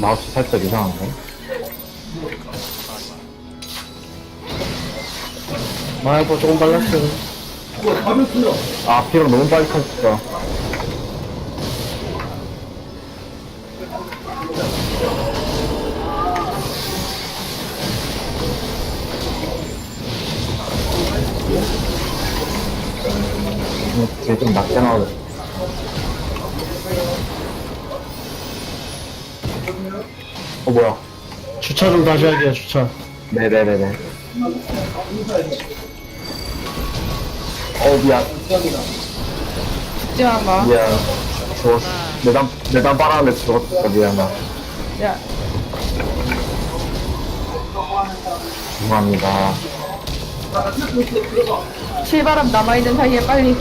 마우스 살짝 이상한데? 마이버 조금 발랐어. 아, 피로 너무 빨리 탔어. 이게 좀 낮게 나오겠어. 어, 뭐야. 주차 좀 다시 할게요, 주차. 네네네네. 어, 미안. 죽지만 마. 미안. 죽었어. 내담, 내담 빨았는데 죽었어. 미안하. 야, 죄송합니다. 실바람 남아있는 사이에 빨리.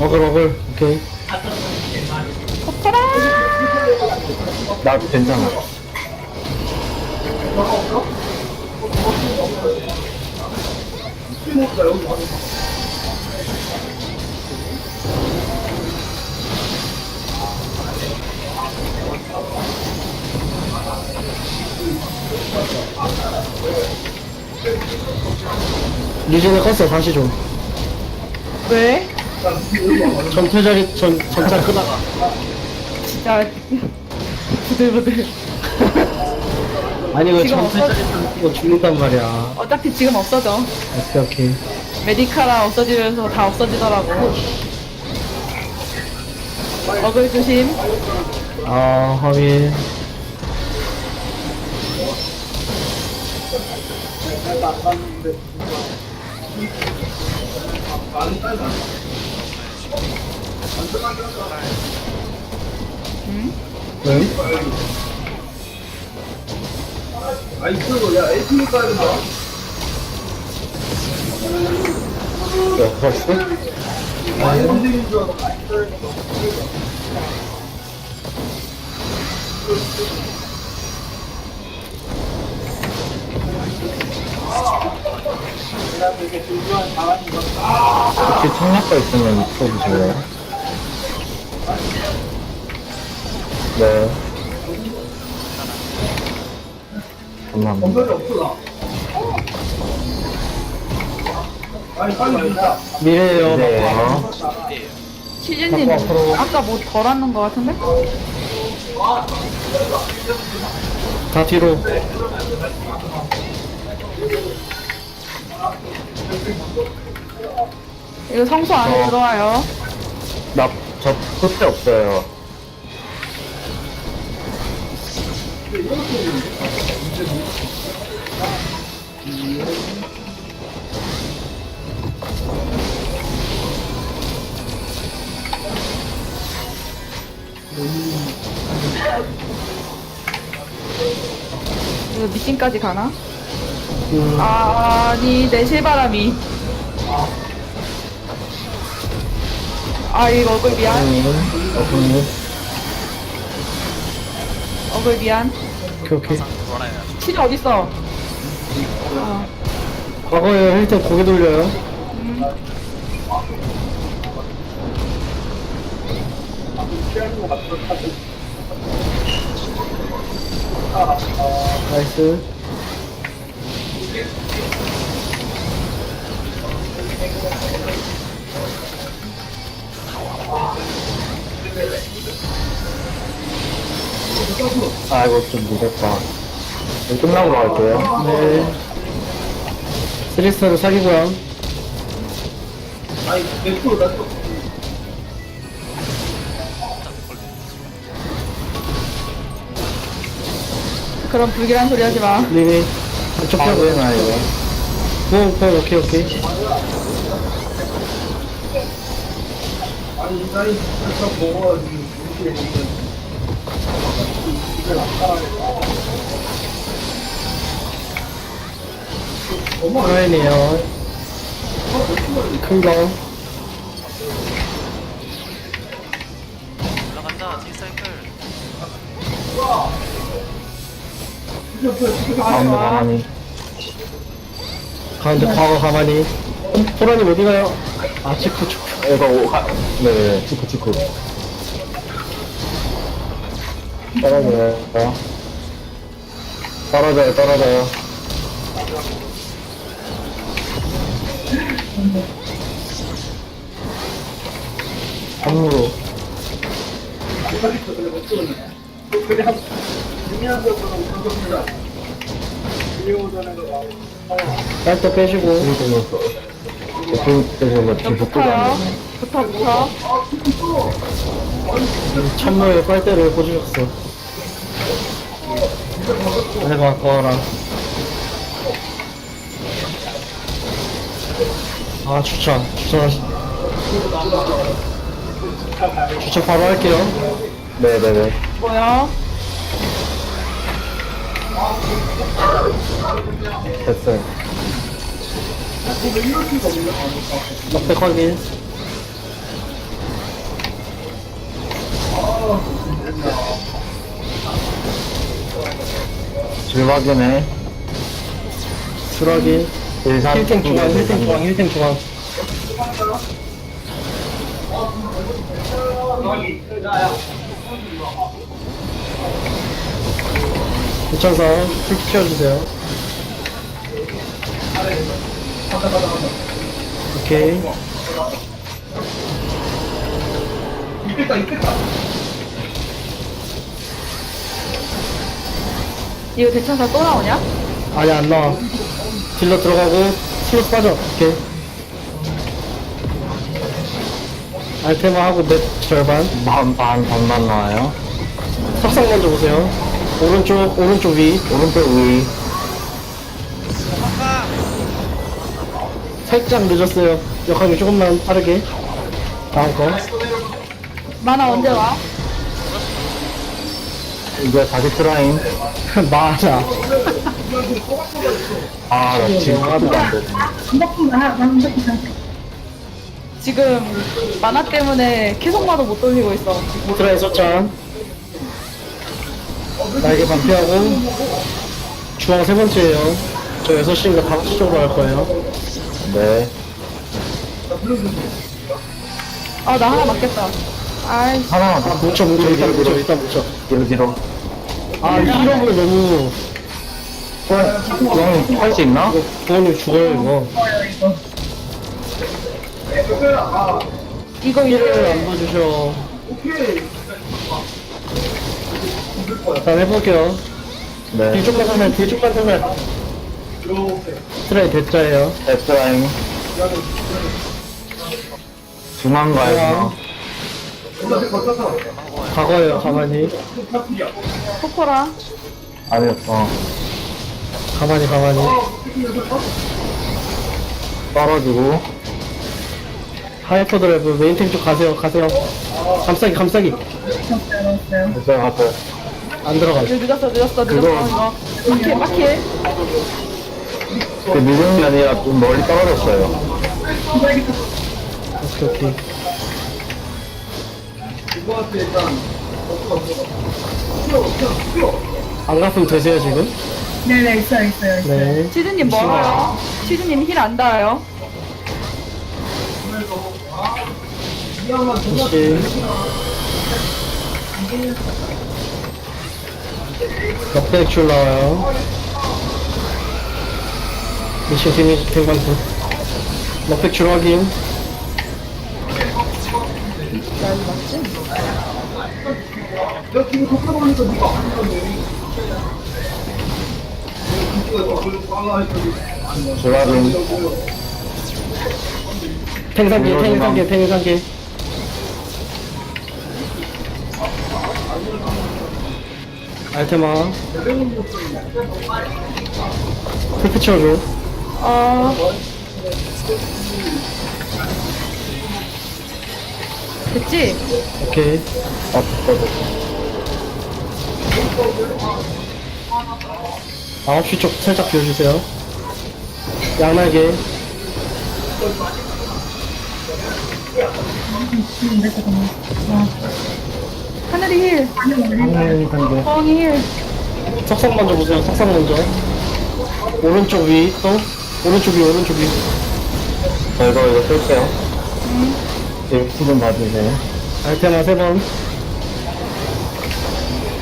어글, 어글. 오케이. 나 괜찮아. 리전에 껐어, 다시 좀. 왜? 전투자리, 전, 전차 끄다가. 진짜. 부들부들. 아니, 왜 지금 전투자리 끄고 죽는단 말이야. 어차피 지금 없어져. 오케이, 오케이. 메디카라 없어지면서 다 없어지더라고. 어글 조심. 아, 확인. 응? 야, 벌써? 혹시 청약가 있으면 풀어주실래요? 네. 감사합니다. 미래에요. 네. 시즈님, 아까 뭐덜 왔는 것 같은데? 다 뒤로. 이거 성소 안에 어. 들어와요. 나, 저 끝에 없어요. 이거 미신까지 가나? 음, 아니, 내 실바람이. 아, 이거 어글 미안. 음, 어글 미안. 오케이, 오케이. 치즈 어딨어? 아, 과거에 힐때 고개 돌려요. 나이스. 아이고, 좀 늦었다. 이거 끝나고 갈게요. 네. 스리스타로 사기고요. 그럼 불길한 소리 하지 마. 리 니. 안쪽 아, 펴고. 왜 나, 이거? 뭐, 뭐, 오케이, 오케이. 라인이에요. 큰 거. 올라간다 딜사이클 가운데 가만히. 가운데 과거 가만히. 호라님 어디 가요? 아, 치쿠, 치쿠. 이거 오, 가, 네, 치쿠, 치쿠. 떨어져요. 떨어져요, 떨어져요. 함으로. 빨대 빼시고. 오픈 때문에 지금 복구가 안 돼. 붙어요. 붙어, 붙어. 찬물에 빨대를 꽂으셨어. 내가 거라. 아, 주차. 주차. 주차 바로 할게요. 네네네. 뭐야? 됐어요. 넉백 확인. 줄 확인해. 수락이. 일산 힐탱 중앙, 힐탱 중앙, 힐탱 중앙. 부천사 풀 키워주세요. 오케이. 이거 대천사 또 나오냐? 아니 안 나와. 딜러 들어가고 슬롯 빠져. 오케이. 알테마 하고 넷 절반. 반, 반, 반반 나와요. 석상 먼저 보세요. 오른쪽 오른쪽 위. 오른쪽 위. 살짝 늦었어요. 역할이 조금만 빠르게. 다음 거. 만화 언제 와? 이제 다시 트라인. 맞아. 아, 나 지금 하나도 안 돼. 지금 만화 때문에 계속 마도 못 돌리고 있어. 트라이 소짠. 날개 반피하고. 중앙 세 번째예요. 저 6시인가 5시 쪽으로 할 거예요. 네. 아, 나 하나 맞겠다. 아이씨. 하나만 아, 더. 뭉쳐, 뭉쳐. 일단 뭉쳐, 일단 뭉쳐. 뒤로, 뒤로. 아, 이러면 너무. 형님, 할수 있나? 부모님 죽어요, 이거. 이거 이제 안 봐주셔. 일단 해볼게요. 네. 뒤쪽만 하면, 뒤쪽만 하면. 트라이 대자예요. 네, 트라인. 중앙 가요, 과거예요, 가만히. 코코라. 아니, 어. 가만히, 가만히. 떨어지고. 하이퍼 드라이브, 메인탱 쪽 가세요, 가세요. 감싸기, 감싸기. 됐어요, 갔어요. 안 들어가죠. 늦었어, 늦었어, 늦었어. 그거- 이거. 막힐, 막힐. 그 늦은 게 아니라 좀 멀리 떨어졌어요. 오케이, 오케이. 안 갔으면 되세요, 지금? 네네 있어요 있어요 네. 치즈님 멀어요. 치즈님 힐 안 닿아요. 혹시. 역백 줄 나와요. 미션 팀이 대관부. 역백 줄 확인. 줄 확인. 탱상계, 탱상계, 탱상계. 알테마. 풀피 채워줘. 어. 됐지? 오케이. 아, 됐어. 9시 쪽 살짝 비워주세요. 양날개. 하늘이 힐. 음, 근데. 뻥이 힐. 석상 먼저 보세요. 석상 먼저. 오른쪽 위 또. 오른쪽이, 오른쪽이. 저 이거, 이거 쓸게요. 일프 좀 봐주세요. 알테마 세 번.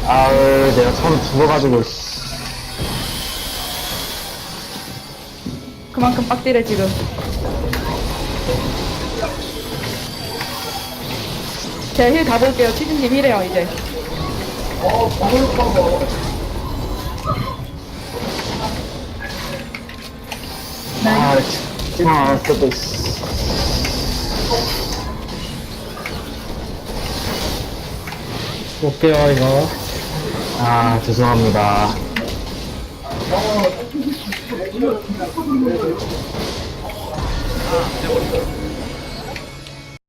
아유, 내가 처음 죽어가지고, 씨. 그만큼 빡디래 지금. 제가 힐 가볼게요. 치즈님 힐해요 이제. 아, 않았어도, 씨. 볼게요, 이거. 아, 죄송합니다.